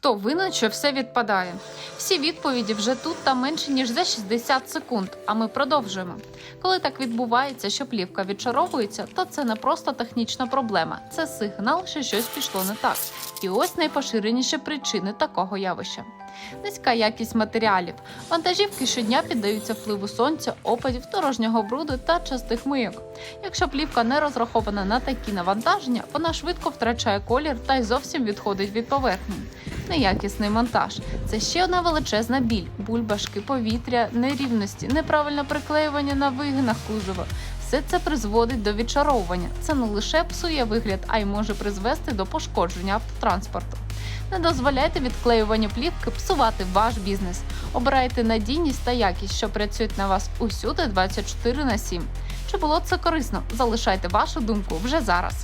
Хто винен, що все відпадає? Всі відповіді вже тут та менше ніж за 60 секунд. А ми продовжуємо. Коли так відбувається, що плівка відчаровується, то це не просто технічна проблема, це сигнал, що щось пішло не так. І ось найпоширеніші причини такого явища. Низька якість матеріалів. Вантажівки щодня піддаються впливу сонця, опадів, дорожнього бруду та частих мийок. Якщо плівка не розрахована на такі навантаження, вона швидко втрачає колір та й зовсім відходить від поверхні. Неякісний монтаж це ще одна величезна біль, бульбашки, повітря, нерівності, неправильне приклеювання на вигинах кузова. Все це призводить до відчаровування. Це не лише псує вигляд, а й може призвести до пошкодження автотранспорту. Не дозволяйте відклеюванню плівки псувати ваш бізнес. Обирайте надійність та якість, що працюють на вас усюди 24 на 7. Чи було це корисно? Залишайте вашу думку вже зараз.